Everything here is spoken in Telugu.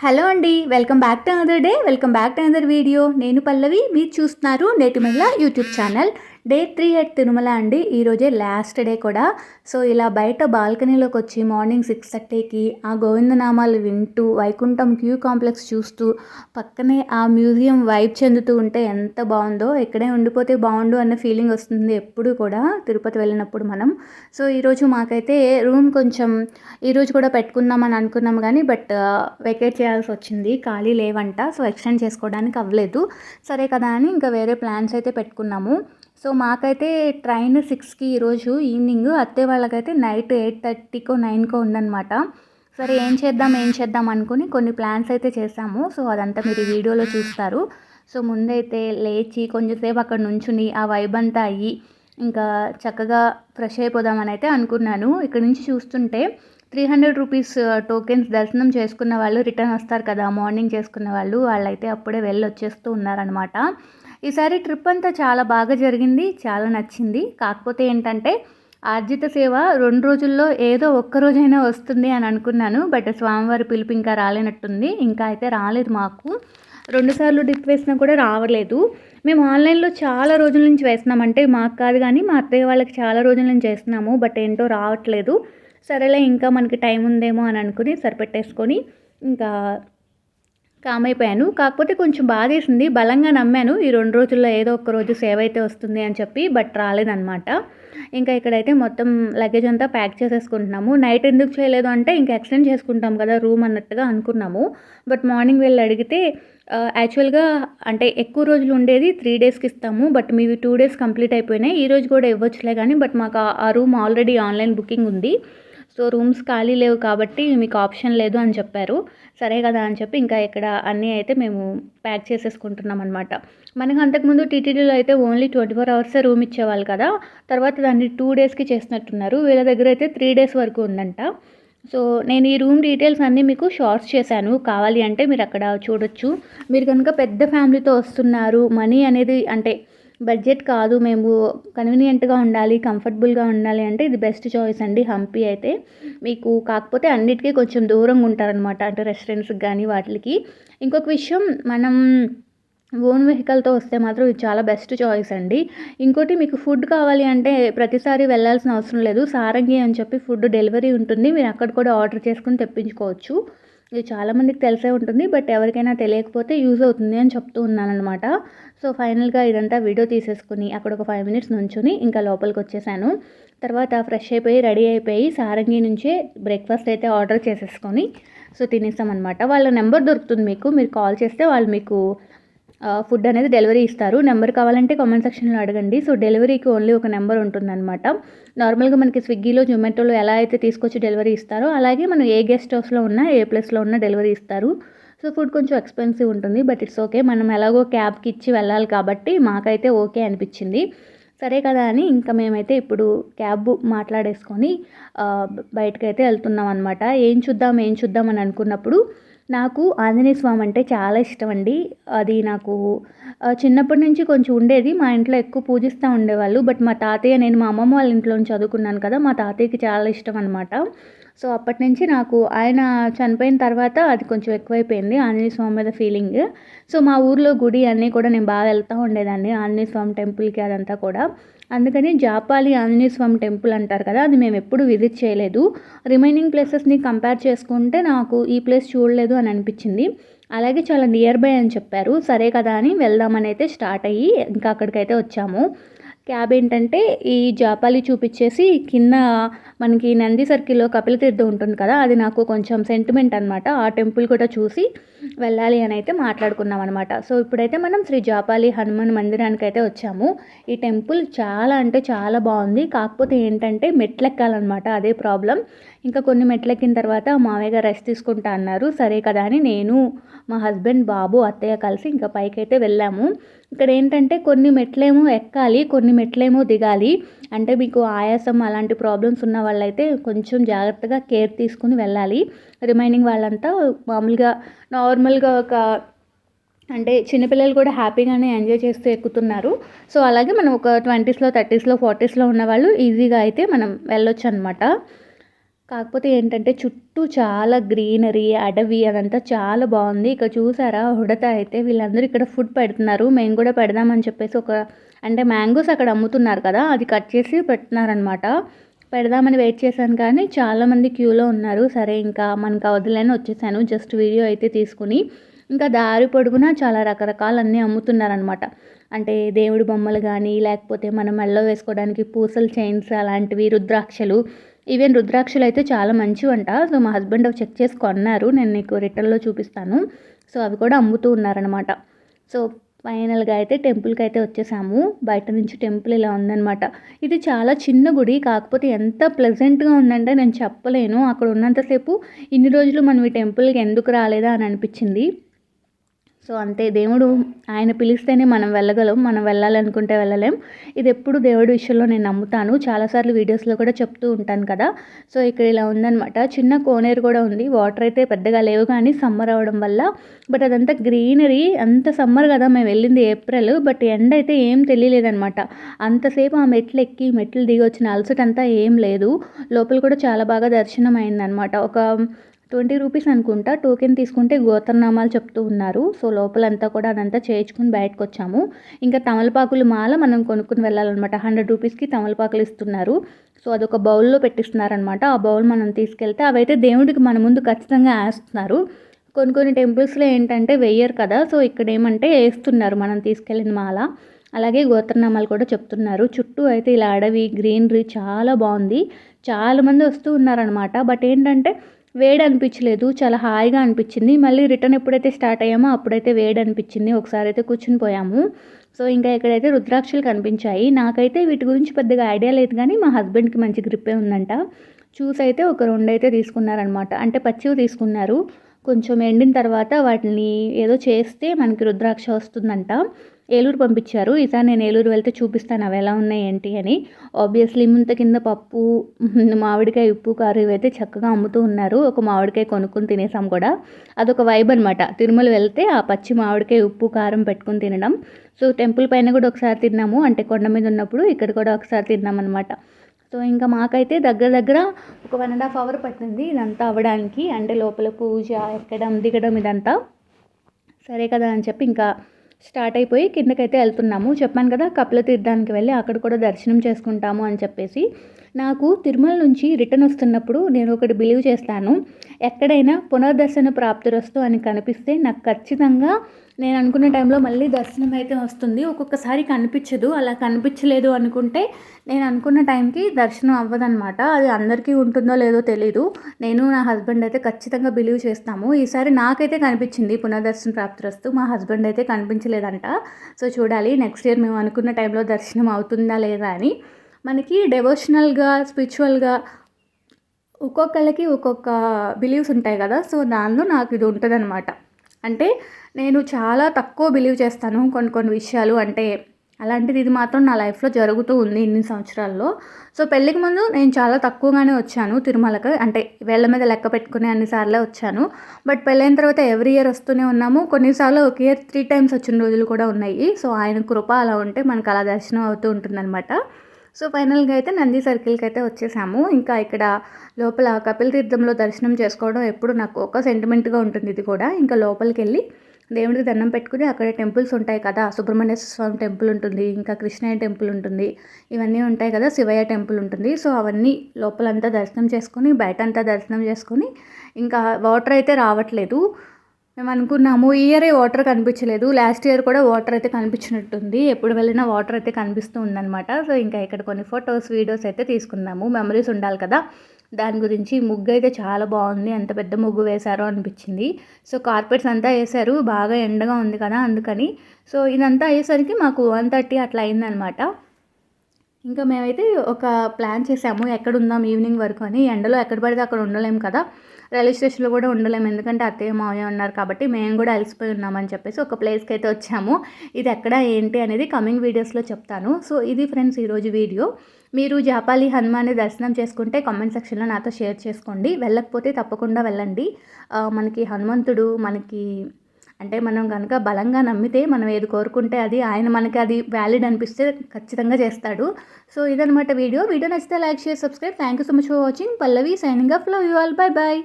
హలో అండి welcome back to another day welcome back to another video. నేను పల్లవి మీరు చూస్తున్నారు నేటి మహిళ YouTube channel day three at Tirumala అండి. ఈరోజే లాస్ట్ డే కూడా. సో ఇలా బయట బాల్కనీలోకి వచ్చి మార్నింగ్ సిక్స్ థర్టీకి ఆ గోవిందనామాలు వింటూ వైకుంఠం క్యూ కాంప్లెక్స్ చూస్తూ పక్కనే ఆ మ్యూజియం వైబ్ చెందుతూ ఉంటే ఎంత బాగుందో ఇక్కడే ఉండిపోతే బాగుండు అన్న ఫీలింగ్ వస్తుంది ఎప్పుడు కూడా తిరుపతి వెళ్ళినప్పుడు మనం. సో ఈరోజు మాకైతే రూమ్ కొంచెం ఈరోజు కూడా పెట్టుకుందామని అనుకున్నాం కానీ బట్ వెకేట్ చేయాల్సి వచ్చింది. ఖాళీ లేవంట సో ఎక్స్టెండ్ చేసుకోవడానికి అవ్వలేదు. సరే కదా అని ఇంకా వేరే ప్లాన్స్ అయితే పెట్టుకున్నాము. సో మాకైతే ట్రైన్ సిక్స్కి ఈరోజు ఈవినింగ్. అత్తే వాళ్ళకైతే నైట్ ఎయిట్ థర్టీకో నైన్కో ఉందన్నమాట. సరే ఏం చేద్దాం ఏం చేద్దాం అనుకుని కొన్ని ప్లాన్స్ అయితే చేసాము. సో అదంతా మీరు వీడియోలో చూస్తారు. సో ముందైతే లేచి కొంచెంసేపు అక్కడ నుంచుని ఆ వైబ్ అంతా అయ్యి ఇంకా చక్కగా ఫ్రెష్ అయిపోదామని అయితే అనుకున్నాను. ఇక్కడ నుంచి చూస్తుంటే త్రీ హండ్రెడ్ రూపీస్ టోకెన్స్ దర్శనం చేసుకున్న వాళ్ళు రిటర్న్ వస్తారు కదా మార్నింగ్ చేసుకున్న వాళ్ళు వాళ్ళైతే అప్పుడే వెళ్ళి వచ్చేస్తూ ఉన్నారనమాట ఈసారి ట్రిప్ అంతా చాలా బాగా జరిగింది చాలా నచ్చింది. కాకపోతే ఏంటంటే ఆర్జిత సేవ రెండు రోజుల్లో ఏదో ఒక్క రోజైనా వస్తుంది అని అనుకున్నాను. బట్ స్వామివారి పిలుపు ఇంకా రాలేనట్టుంది. ఇంకా అయితే రాలేదు మాకు. రెండుసార్లు డిప్ వేసినా కూడా రావలేదు. మేము ఆన్లైన్లో చాలా రోజుల నుంచి వేస్తున్నాం. అంటే మాకు కాదు కానీ మా అత్తయ్య వాళ్ళకి చాలా రోజుల నుంచి వేస్తున్నాము. బట్ ఏంటో రావట్లేదు. సరేలే ఇంకా మనకి టైం ఉందేమో అని అనుకుని సరిపెట్టేసుకొని ఇంకా కామ్ అయిపోయాను కాకపోతే కొంచెం బాధేసింది. బలంగా నమ్మాను. ఈ రెండు రోజుల్లో ఏదో ఒక రోజు సేవ్ అయితే వస్తుంది అని చెప్పి బట్ రాలేదన్నమాట. ఇంకా ఇక్కడైతే మొత్తం లగేజ్ అంతా ప్యాక్ చేసేసుకుంటున్నాము. నైట్ ఎందుకు చేయలేదు అంటే ఇంకా ఎక్స్టెండ్ చేసుకుంటాం కదా రూమ్ అన్నట్టుగా అనుకున్నాము. బట్ మార్నింగ్ వెళ్ళి అడిగితే యాక్చువల్గా అంటే ఎక్కువ రోజులు ఉండేది త్రీ డేస్కి ఇస్తాము. బట్ మీవి టూ డేస్ కంప్లీట్ అయిపోయినాయి. ఈ రోజు కూడా ఇవ్వచ్చులే కానీ బట్ మాకు ఆ రూమ్ ఆల్రెడీ ఆన్లైన్ బుకింగ్ ఉంది. సో రూమ్స్ ఖాళీ లేవు కాబట్టి మీకు ఆప్షన్ లేదు అని చెప్పారు. సరే కదా అని చెప్పి ఇంకా ఇక్కడ అన్నీ అయితే మేము ప్యాక్ చేసేసుకుంటున్నాం అనమాట మనకు అంతకుముందు టీటీడీలో అయితే ఓన్లీ ట్వంటీ ఫోర్ అవర్సే రూమ్ ఇచ్చేవాళ్ళు కదా. తర్వాత దాన్ని టూ డేస్కి చేసినట్టున్నారు. వీళ్ళ దగ్గర అయితే త్రీ డేస్ వరకు ఉందంట. సో నేను ఈ రూమ్ డీటెయిల్స్ అన్నీ మీకు షార్ట్స్ చేశాను. కావాలి అంటే మీరు అక్కడ చూడొచ్చు. మీరు కనుక పెద్ద ఫ్యామిలీతో వస్తున్నారు మనీ అనేది అంటే బడ్జెట్ కాదు మేము కన్వీనియంట్గా ఉండాలి కంఫర్టబుల్గా ఉండాలి అంటే ఇది బెస్ట్ చాయిస్ అండి హంపీ అయితే. మీకు కాకపోతే అన్నిటికీ కొంచెం దూరంగా ఉంటారనమాట అంటే రెస్టారెంట్స్కి కానీ వాటికి. ఇంకొక విషయం మనం ఓన్ వెహికల్తో వస్తే మాత్రం ఇది చాలా బెస్ట్ చాయిస్ అండి. ఇంకోటి మీకు ఫుడ్ కావాలి అంటే ప్రతిసారి వెళ్ళాల్సిన అవసరం లేదు. సారంగి అని చెప్పి ఫుడ్ డెలివరీ ఉంటుంది మీరు అక్కడ కూడా ఆర్డర్ చేసుకుని తెప్పించుకోవచ్చు. ఇది చాలామందికి తెలిసే ఉంటుంది బట్ ఎవరికైనా తెలియకపోతే యూజ్ అవుతుంది అని చెప్తూ ఉన్నానమాట సో ఫైనల్గా ఇదంతా వీడియో తీసేసుకుని అక్కడ ఒక ఫైవ్ మినిట్స్ నుంచుని ఇంకా లోపలికి వచ్చేసాను. తర్వాత ఫ్రెష్ అయిపోయి రెడీ అయిపోయి సారంగి నుంచే బ్రేక్ఫాస్ట్ అయితే ఆర్డర్ చేసేసుకొని సో తినేస్తామన్నమాట. వాళ్ళ నెంబర్ దొరుకుతుంది మీకు మీరు కాల్ చేస్తే వాళ్ళు మీకు ఫుడ్ అనేది డెలివరీ ఇస్తారు. నెంబర్ కావాలంటే కామెంట్ సెక్షన్లో అడగండి. సో డెలివరీకి ఓన్లీ ఒక నెంబర్ ఉంటుందన్నమాట. నార్మల్గా మనకి స్విగ్గీలో జొమాటోలో ఎలా అయితే తీసుకొచ్చి డెలివరీ ఇస్తారో అలాగే మనం ఏ గెస్ట్ హౌస్లో ఉన్నా ఏ ప్లేస్లో ఉన్నా డెలివరీ ఇస్తారు. సో ఫుడ్ కొంచెం ఎక్స్పెన్సివ్ ఉంటుంది బట్ ఇట్స్ ఓకే మనం ఎలాగో క్యాబ్కి ఇచ్చి వెళ్ళాలి కాబట్టి మాకైతే ఓకే అనిపించింది. సరే కదా అని ఇంకా మేమైతే ఇప్పుడు క్యాబ్ మాట్లాడేసుకొని బయటకైతే వెళ్తున్నాం అనమాట ఏం చూద్దాం ఏం చూద్దాం అని అనుకున్నప్పుడు నాకు ఆంజనేయ స్వామి అంటే చాలా ఇష్టం అండి అది నాకు చిన్నప్పటి నుంచి కొంచెం ఉండేది. మా ఇంట్లో ఎక్కువ పూజిస్తూ ఉండేవాళ్ళు. బట్ మా తాతయ్య నేను మా అమ్మమ్మ వాళ్ళ ఇంట్లో చదువుకున్నాను కదా మా తాతయ్యకి చాలా ఇష్టం అనమాట సో అప్పటి నుంచి నాకు ఆయన చనిపోయిన తర్వాత అది కొంచెం ఎక్కువైపోయింది ఆంజనేయ స్వామి మీద ఫీలింగ్ సో మా ఊర్లో గుడి అన్నీ కూడా నేను బాగా వెళ్తూ ఉండేదాన్ని ఆంజనేయ స్వామి టెంపుల్కి అదంతా కూడా. అందుకని జాపాలి ఆంజనేయ స్వామి టెంపుల్ అంటారు కదా అది మేము ఎప్పుడు విజిట్ చేయలేదు. రిమైనింగ్ ప్లేసెస్ని కంపేర్ చేసుకుంటే నాకు ఈ ప్లేస్ చూడలేదు అని అనిపించింది. అలాగే చాలా నియర్ బై అని చెప్పారు. సరే కదా అని వెళ్దామని అయితే స్టార్ట్ అయ్యి ఇంకా అక్కడికైతే వచ్చాము. క్యాబ్ ఏంటంటే ఈ జాపాలి చూపించేసి కింద మనకి నంది సర్కిల్లో కపిలతీర్థం ఉంటుంది కదా అది నాకు కొంచెం సెంటిమెంట్ అనమాట ఆ టెంపుల్ కూడా చూసి వెళ్ళాలి అని అయితే మాట్లాడుకున్నాం అనమాట సో ఇప్పుడైతే మనం శ్రీ జాపాలి హనుమాన్ మందిరానికి అయితే వచ్చాము. ఈ టెంపుల్ చాలా అంటే చాలా బాగుంది. కాకపోతే ఏంటంటే మెట్లెక్కాలన్నమాట అదే ప్రాబ్లం ఇంకా కొన్ని మెట్లెక్కిన తర్వాత మావయ్య గారు రెస్ట్ తీసుకుంటా అన్నారు. సరే కదా అని నేను మా హస్బెండ్ బాబు అత్తయ్య కలిసి ఇంకా పైకైతే వెళ్ళాము. ఇక్కడ ఏంటంటే కొన్ని మెట్లేమో ఎక్కాలి కొన్ని మెట్లేమో దిగాలి. అంటే మీకు ఆయాసం అలాంటి ప్రాబ్లమ్స్ ఉన్న వాళ్ళైతే కొంచెం జాగ్రత్తగా కేర్ తీసుకుని వెళ్ళాలి. రిమైనింగ్ వాళ్ళంతా మామూలుగా నార్మల్గా ఒక అంటే చిన్నపిల్లలు కూడా హ్యాపీగానే ఎంజాయ్ చేస్తూ ఎక్కుతున్నారు. సో అలాగే మనం ఒక ట్వంటీస్లో థర్టీస్లో ఫార్టీస్లో ఉన్న వాళ్ళు ఈజీగా అయితే మనం వెళ్ళొచ్చు అనమాట కాకపోతే ఏంటంటే చుట్టూ చాలా గ్రీనరీ అడవి అదంతా చాలా బాగుంది. ఇక చూసారా హుడత అయితే వీళ్ళందరూ ఇక్కడ ఫుడ్ పెడుతున్నారు. మేము కూడా పెడదామని చెప్పేసి ఒక అంటే మ్యాంగోస్ అక్కడ అమ్ముతున్నారు కదా అది కట్ చేసి పెడుతున్నారనమాట. పెడదామని వెయిట్ చేశాను కానీ చాలామంది క్యూలో ఉన్నారు. సరే ఇంకా మనకు వదిలేని వచ్చేసాను. జస్ట్ వీడియో అయితే తీసుకుని ఇంకా దారి పొడుగున చాలా రకరకాలన్నీ అమ్ముతున్నారనమాట అంటే దేవుడి బొమ్మలు కానీ లేకపోతే మనం మెళ్ళో వేసుకోవడానికి పూసల చైన్స్ అలాంటివి రుద్రాక్షలు. ఈవెన్ రుద్రాక్షలు అయితే చాలా మంచివంట. సో మా హస్బెండ్ చెక్ చేసి కొన్నారు. నేను నీకు రిటర్న్లో చూపిస్తాను. సో అవి కూడా అమ్ముతూ ఉన్నారనమాట సో ఫైనల్గా అయితే టెంపుల్కి అయితే వచ్చేసాము. బయట నుంచి టెంపుల్ ఇలా ఉందనమాట ఇది చాలా చిన్న గుడి కాకపోతే ఎంత ప్లెజెంట్గా ఉందంటే నేను చెప్పలేను. అక్కడ ఉన్నంతసేపు ఇన్ని రోజులు మనం ఈ టెంపుల్కి ఎందుకు రాలేదా అని అనిపించింది. సో అంతే దేవుడు ఆయన పిలిస్తేనే మనం వెళ్ళగలం మనం వెళ్ళాలనుకుంటే వెళ్ళలేం. ఇది ఎప్పుడు దేవుడి విషయంలో నేను నమ్ముతాను. చాలాసార్లు వీడియోస్లో కూడా చెప్తూ ఉంటాను కదా. సో ఇక్కడ ఇలా ఉందనమాట చిన్న కోనేరు కూడా ఉంది. వాటర్ అయితే పెద్దగా లేవు కానీ సమ్మర్ అవడం వల్ల. బట్ అదంతా గ్రీనరీ అంత సమ్మర్ కదా మేము వెళ్ళింది ఏప్రిల్. బట్ ఎండ అయితే ఏం తెలియలేదనమాట అంతసేపు ఆ మెట్లు ఎక్కి మెట్లు దిగి వచ్చిన అలసట అంతా ఏం లేదు. లోపల కూడా చాలా బాగా దర్శనం అయిందనమాట ఒక ట్వంటీ రూపీస్ అనుకుంటా టోకెన్ తీసుకుంటే గోత్రనామాలు చెప్తూ ఉన్నారు. సో లోపలంతా కూడా అదంతా చేయించుకుని బయటకు వచ్చాము ఇంకా తమలపాకులు మాల మనం కొనుక్కుని వెళ్ళాలన్నమాట. హండ్రెడ్ రూపీస్కి తమలపాకులు ఇస్తున్నారు. సో అదొక బౌల్లో పెట్టిస్తున్నారనమాట ఆ బౌల్ మనం తీసుకెళ్తే అవైతే దేవుడికి మన ముందు ఖచ్చితంగా వేస్తున్నారు. కొన్ని కొన్ని టెంపుల్స్లో ఏంటంటే వెయ్యరు కదా. సో ఇక్కడ ఏమంటే వేస్తున్నారు మనం తీసుకెళ్ళిన మాల. అలాగే గోత్రనామాలు కూడా చెప్తున్నారు. చుట్టూ అయితే ఇలా అడవి గ్రీనరీ చాలా బాగుంది. చాలామంది వస్తూ ఉన్నారనమాట బట్ ఏంటంటే వేడి అనిపించలేదు చాలా హాయిగా అనిపించింది. మళ్ళీ రిటర్న్ ఎప్పుడైతే స్టార్ట్ అయ్యామో అప్పుడైతే వేడి అనిపించింది ఒకసారి అయితే కూర్చుని పోయాము. సో ఇంకా ఎక్కడైతే రుద్రాక్షలు కనిపించాయి. నాకైతే వీటి గురించి పెద్దగా ఐడియా లేదు కానీ మా హస్బెండ్కి మంచి గ్రిప్పే ఉందంట. చూసి అయితే ఒక రెండు అయితే తీసుకున్నారనమాట. అంటే పచ్చివి తీసుకున్నారు. కొంచెం ఎండిన తర్వాత వాటిని ఏదో చేస్తే మనకి రుద్రాక్ష వస్తుందంట. ఏలూరు పంపించారు. ఈసారి నేను ఏలూరు వెళ్తే చూపిస్తాను అవి ఎలా ఉన్నాయి ఏంటి అని. ఆబ్వియస్లీ ముంత కింద పప్పు మామిడికాయ ఉప్పు కారం ఇవైతే చక్కగా అమ్ముతూ ఉన్నారు. ఒక మామిడికాయ కొనుక్కొని తినేసాం కూడా. అదొక వైబ్ అనమాట తిరుమల వెళ్తే ఆ పచ్చి మామిడికాయ ఉప్పు కారం పెట్టుకుని తినడం. సో టెంపుల్ పైన కూడా ఒకసారి తిన్నాము. అంటే కొండ మీద ఉన్నప్పుడు ఇక్కడ కూడా ఒకసారి తిన్నామన్నమాట సో ఇంకా మాకైతే దగ్గర దగ్గర ఒక వన్ అండ్ హాఫ్ అవర్ పట్టింది ఇదంతా అవ్వడానికి. అంటే లోపల పూజ ఎక్కడం దిగడం ఇదంతా. సరే కదా అని చెప్పి ఇంకా స్టార్ట్ అయిపోయి కిందకైతే వెళ్తున్నాము. చెప్పాను కదా కపిల తీర్థానికి వెళ్ళి అక్కడ కూడా దర్శనం చేసుకుంటాము అని చెప్పేసి. నాకు తిరుమల నుంచి రిటర్న్ వస్తున్నప్పుడు నేను ఒకటి బిలీవ్ చేస్తాను. ఎక్కడైనా పునర్దర్శన ప్రాప్తిరస్తు అని కనిపిస్తే నాకు ఖచ్చితంగా నేను అనుకున్న టైంలో మళ్ళీ దర్శనం అయితే వస్తుంది. ఒక్కొక్కసారి కనిపించదు. అలా కనిపించలేదు అనుకుంటే నేను అనుకున్న టైంకి దర్శనం అవ్వదనమాట అది అందరికీ ఉంటుందో లేదో తెలీదు. నేను నా హస్బెండ్ అయితే ఖచ్చితంగా బిలీవ్ చేస్తాము. ఈసారి నాకైతే కనిపించింది పునర్దర్శనం ప్రాప్తిరస్తు. మా హస్బెండ్ అయితే కనిపించలేదంట. సో చూడాలి నెక్స్ట్ ఇయర్ మేము అనుకున్న టైంలో దర్శనం అవుతుందా లేదా అని. మనకి డెవోషనల్గా స్పిరిచువల్గా ఒక్కొక్కళ్ళకి ఒక్కొక్క బిలీవ్స్ ఉంటాయి కదా సో దానిలో నాకు ఇది ఉంటుందన్నమాట. అంటే నేను చాలా తక్కువ బిలీవ్ చేస్తాను కొన్ని కొన్ని విషయాలు అంటే అలాంటిది ఇది మాత్రం నా లైఫ్లో జరుగుతూ ఉంది ఇన్ని సంవత్సరాల్లో. సో పెళ్ళికి ముందు నేను చాలా తక్కువగానే వచ్చాను తిరుమలకి అంటే వేళ్ళ మీద లెక్క పెట్టుకునే అన్నిసార్లే వచ్చాను. బట్ పెళ్ళైన తర్వాత ఎవ్రీ ఇయర్ వస్తూనే ఉన్నాము. కొన్నిసార్లు ఒక ఇయర్ త్రీ టైమ్స్ వచ్చిన రోజులు కూడా ఉన్నాయి. సో ఆయన కృప అలా ఉంటే మనకు అలా దర్శనం అవుతూ ఉంటుందన్నమాట. సో ఫైనల్గా అయితే నంది సర్కిల్కి అయితే వచ్చేసాము. ఇంకా ఇక్కడ లోపల కపిల్ తీర్థంలో దర్శనం చేసుకోవడం ఎప్పుడు నాకు ఒక సెంటిమెంట్గా ఉంటుంది ఇది కూడా. ఇంకా లోపలికి వెళ్ళి దేవుడికి దండం పెట్టుకుని అక్కడ టెంపుల్స్ ఉంటాయి కదా సుబ్రహ్మణ్య స్వామి టెంపుల్ ఉంటుంది ఇంకా కృష్ణయ్య టెంపుల్ ఉంటుంది ఇవన్నీ ఉంటాయి కదా శివయ్య టెంపుల్ ఉంటుంది. సో అవన్నీ లోపలంతా దర్శనం చేసుకొని బయట అంతా దర్శనం చేసుకొని ఇంకా వాటర్ అయితే రావట్లేదు. మేము అనుకున్నాము ఈ ఇయర్ వాటర్ కనిపించలేదు. లాస్ట్ ఇయర్ కూడా వాటర్ అయితే కనిపించినట్టుంది. ఎప్పుడు వెళ్ళినా వాటర్ అయితే కనిపిస్తూ ఉందన్నమాట. సో ఇంకా ఇక్కడ కొన్ని ఫొటోస్ వీడియోస్ అయితే తీసుకున్నాము మెమరీస్ ఉండాలి కదా. దాని గురించి ముగ్గు అయితే చాలా బాగుంది. ఎంత పెద్ద ముగ్గు వేశారో అనిపించింది. సో కార్పెట్స్ అంతా వేశారు. బాగా ఎండగా ఉంది కదా అందుకని. సో ఇదంతా అయ్యేసరికి మాకు వన్ థర్టీ అట్లా అయిందనమాట ఇంకా మేమైతే ఒక ప్లాన్ చేసాము ఎక్కడ ఉందాం ఈవినింగ్ వరకు అని. ఎండలో ఎక్కడ పడితే అక్కడ ఉండలేము కదా. రైల్వే స్టేషన్లో కూడా ఉండలేము ఎందుకంటే అత్తయ్య మావయ్య ఉన్నారు కాబట్టి మేము కూడా అలసిపోయి ఉన్నామని చెప్పేసి ఒక ప్లేస్కి అయితే వచ్చాము. ఇది ఎక్కడ ఏంటి అనేది కమింగ్ వీడియోస్లో చెప్తాను. సో ఇది ఫ్రెండ్స్ ఈరోజు వీడియో. మీరు జాపాలి హనుమాన్ని దర్శనం చేసుకుంటే కామెంట్ సెక్షన్లో నాతో షేర్ చేసుకోండి. వెళ్ళకపోతే తప్పకుండా వెళ్ళండి. మనకి హనుమంతుడు మనకి అంటే మనం కనుక బలంగా నమ్మితే మనం ఏది కోరుకుంటే అది ఆయన మనకి అది వ్యాలిడ్ అనిపిస్తే ఖచ్చితంగా చేస్తాడు. సో ఇదనమాట వీడియో. వీడియో నచ్చితే like share subscribe. Thank you so much for watching Pallavi signing off love you all bye bye